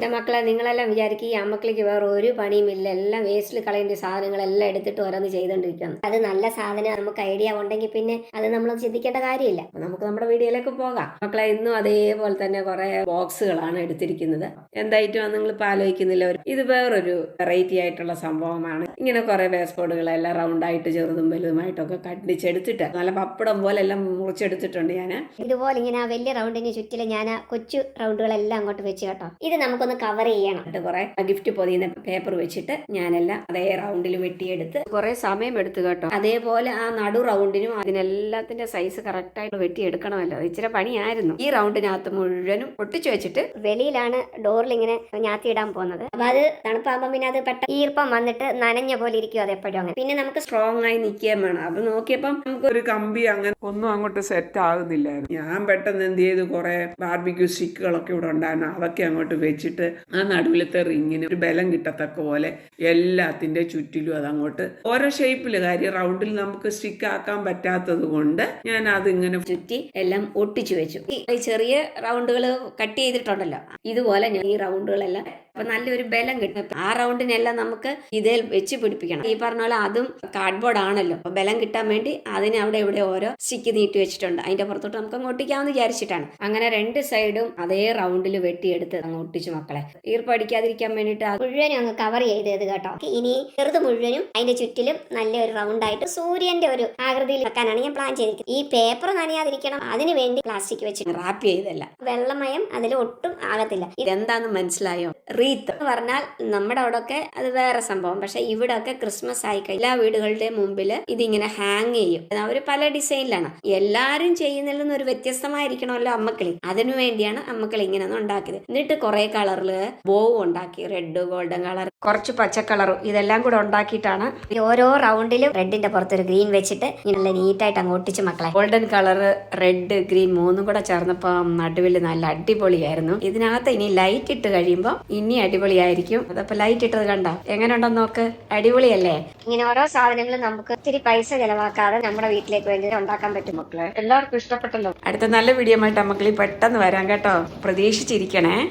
എന്റെ മക്കളെ നിങ്ങളെല്ലാം വിചാരിക്കും ഈ അമ്മക്കളിക്ക് വേറെ ഒരു പണിയും ഇല്ല. എല്ലാം വേസ്റ്റിൽ കളയേണ്ട സാധനങ്ങളെല്ലാം എടുത്തിട്ട് ഓരോന്ന് ചെയ്തുകൊണ്ടിരിക്കുകയാണ് അത് നല്ല സാധനം നമുക്ക് ഐഡിയ ഉണ്ടെങ്കിൽ പിന്നെ അത് നമ്മൾ ചിന്തിക്കേണ്ട കാര്യമില്ല. നമുക്ക് നമ്മുടെ വീഡിയോയിലേക്ക് പോകാം. മക്കളെ ഇന്നും അതേപോലെ തന്നെ കുറെ ബോക്സുകളാണ് എടുത്തിരിക്കുന്നത്. എന്തായിട്ടും നിങ്ങൾ ഇപ്പൊ ആലോചിക്കുന്നില്ല. ഇത് വേറൊരു വെറൈറ്റി ആയിട്ടുള്ള സംഭവമാണ്. ഇങ്ങനെ കുറെ വേസ്പോഡുകളെല്ലാം റൗണ്ടായിട്ട് ചെറുതും വലുതുമായിട്ടൊക്കെ കണ്ടിച്ചെടുത്തിട്ട് നല്ല പപ്പടം പോലെ എല്ലാം മുറിച്ചെടുത്തിട്ടുണ്ട് ഞാൻ ഇതുപോലെ ഇങ്ങനെ ആ വലിയ റൗണ്ടിന് ചുറ്റിൽ ഞാൻ കൊച്ചു റൗണ്ടുകളെല്ലാം അങ്ങോട്ട് വെച്ച് കേട്ടോ. ഇത് നമുക്കൊന്ന് കവർ ചെയ്യണം. എന്നിട്ട് കുറെ ഗിഫ്റ്റ് പൊതിയുന്ന പേപ്പർ വെച്ചിട്ട് ഞാനെല്ലാം അതേ റൗണ്ടിൽ വെട്ടിയെടുത്ത് കുറെ സമയം എടുത്തു കേട്ടോ. അതേപോലെ ആ നടു റൗണ്ടിനും അതിനെല്ലാത്തിന്റെ സൈസ് കറക്റ്റ് ആയിട്ട് വെട്ടിയെടുക്കണമല്ലോ. അത് ഇച്ചിരി പണിയായിരുന്നു. ഈ റൗണ്ടിനകത്ത് മുഴുവനും ഒട്ടിച്ചു വെച്ചിട്ട് വെളിയിലാണ് ഡോറിൽ ഇങ്ങനെ ഞാത്തിയിടാൻ പോകുന്നത്. അപ്പൊ അത് തണുപ്പാകുമ്പോൾ പിന്നെ അത് പെട്ടെന്ന് ഈർപ്പം വന്നിട്ട് നനഞ്ഞ പോലെ ഇരിക്കും അത് എപ്പോഴും അങ്ങനെ. പിന്നെ നമുക്ക് സ്ട്രോങ് ആയി നിൽക്കുകയും വേണം. അപ്പൊ നോക്കിയപ്പം നമുക്ക് ഒരു കമ്പി അങ്ങനെ ഒന്നും അങ്ങോട്ട് സെറ്റ് ആകുന്നില്ലായിരുന്നു. ഞാൻ പെട്ടെന്ന് എന്ത് ചെയ്തു? കുറെ ബാർബിക്യൂ സ്റ്റിക്കുകളൊക്കെ ഇവിടെ ഉണ്ടായിരുന്നു. അതൊക്കെ അങ്ങോട്ട് വെച്ചിട്ട് ആ നടുവിലത്തെ റിങ്ങിന് ഒരു ബലം കിട്ടത്തക്ക പോലെ എല്ലാത്തിന്റെ ചുറ്റിലും അതങ്ങോട്ട് ഓരോ ഷേപ്പിൽ കാര്യം റൗണ്ടിൽ നമുക്ക് സ്റ്റിക്ക് ആക്കാൻ പറ്റാത്തത് കൊണ്ട് ഞാൻ അതിങ്ങനെ ചുറ്റി എല്ലാം ഒട്ടിച്ചു വെച്ചു. ഈ ചെറിയ റൗണ്ടുകൾ കട്ട് ചെയ്തിട്ടുണ്ടല്ലോ. ഇതുപോലെ ഞാൻ ഈ റൗണ്ടുകളെല്ലാം അപ്പൊ നല്ലൊരു ബലം കിട്ടും. ആ റൗണ്ടിനെല്ലാം നമുക്ക് ഇതേ വെച്ച് പിടിപ്പിക്കണം. ഈ പറഞ്ഞ പോലെ അതും കാർഡ്ബോർഡ് ആണല്ലോ. അപ്പൊ ബലം കിട്ടാൻ വേണ്ടി അതിനെ അവിടെ ഇവിടെ ഓരോ സ്റ്റിക്ക് നീട്ടി വെച്ചിട്ടുണ്ട്. അതിന്റെ പുറത്തോട്ട് നമുക്ക് അങ്ങ് ഒട്ടിക്കാമെന്ന് വിചാരിച്ചിട്ടാണ്. അങ്ങനെ രണ്ട് സൈഡും അതേ റൗണ്ടിൽ വെട്ടിയെടുത്ത് അങ്ങ് ഒട്ടിച്ചു മക്കളെ. ഈർപ്പടിക്കാതിരിക്കാൻ വേണ്ടിയിട്ട് അത് മുഴുവനും അങ്ങ് കവർ ചെയ്തത് കേട്ടോ. ഇനി ചെറുത് മുഴുവനും അതിന്റെ ചുറ്റിലും നല്ലൊരു റൗണ്ട് ആയിട്ട് സൂര്യന്റെ ഒരു ആകൃതിയിൽ വെക്കാനാണ് ഞാൻ പ്ലാൻ ചെയ്തിരിക്കുന്നത്. ഈ പേപ്പർ നനയാതിരിക്കണം. അതിന് വേണ്ടി പ്ലാസ്റ്റിക് വെച്ച് റാപ്പ് ചെയ്തല്ല വെള്ളമയം അതിൽ ഒട്ടും ആകത്തില്ല. ഇതെന്താന്ന് മനസ്സിലായോ? റീത്ത് എന്ന് പറഞ്ഞാൽ നമ്മുടെ അവിടെയൊക്കെ അത് വേറെ സംഭവം. പക്ഷെ ഇവിടെ ഒക്കെ ക്രിസ്മസ് ആയി എല്ലാ വീടുകളുടെയും മുമ്പിൽ ഇതിങ്ങനെ ഹാങ് ചെയ്യും. അവർ പല ഡിസൈനിലാണ്. എല്ലാരും ചെയ്യുന്നതിൽ നിന്ന് ഒരു വ്യത്യസ്തമായിരിക്കണമല്ലോ അമ്മക്കിളി. അതിനു വേണ്ടിയാണ് അമ്മക്കിളി ഇങ്ങനെ ഒന്ന് ഉണ്ടാക്കിയത്. എന്നിട്ട് കുറെ കളറിൽ ബോവ് ഉണ്ടാക്കി. റെഡ് ഗോൾഡൻ കളർ കുറച്ച് പച്ച കളറും ഇതെല്ലാം കൂടെ ഉണ്ടാക്കിയിട്ടാണ് ഓരോ റൗണ്ടിലും റെഡിന്റെ പുറത്ത് ഒരു ഗ്രീൻ വെച്ചിട്ട് നല്ല നീറ്റായിട്ട് അങ്ങ് ഒട്ടിച്ച് മക്കളെ. ഗോൾഡൻ കളർ റെഡ് ഗ്രീൻ മൂന്നും കൂടെ ചേർന്നപ്പോൾ നടുവിൽ നല്ല അടിപൊളിയായിരുന്നു. ഇതിനകത്ത് ഇനി ലൈറ്റ് ഇട്ട് കഴിയുമ്പോൾ ഇനി അടിപൊളിയായിരിക്കും. അതപ്പോ ലൈറ്റ് ഇട്ടത് കണ്ടോ? എങ്ങനെ ഉണ്ടെന്ന് നോക്ക്. അടിപൊളിയല്ലേ? ഇങ്ങനെ ഓരോ സാധനങ്ങളും നമുക്ക് ഒത്തിരി പൈസ ചെലവാക്കാതെ നമ്മുടെ വീട്ടിലേക്ക് വേണ്ടി ഉണ്ടാക്കാൻ പറ്റും. മക്കളെ എല്ലാവർക്കും ഇഷ്ടപ്പെട്ടല്ലോ. അടുത്ത നല്ല വീഡിയോ ആയിട്ട് മക്കളി പെട്ടെന്ന് വരാം കേട്ടോ. പ്രതീക്ഷിച്ചിരിക്കണേ.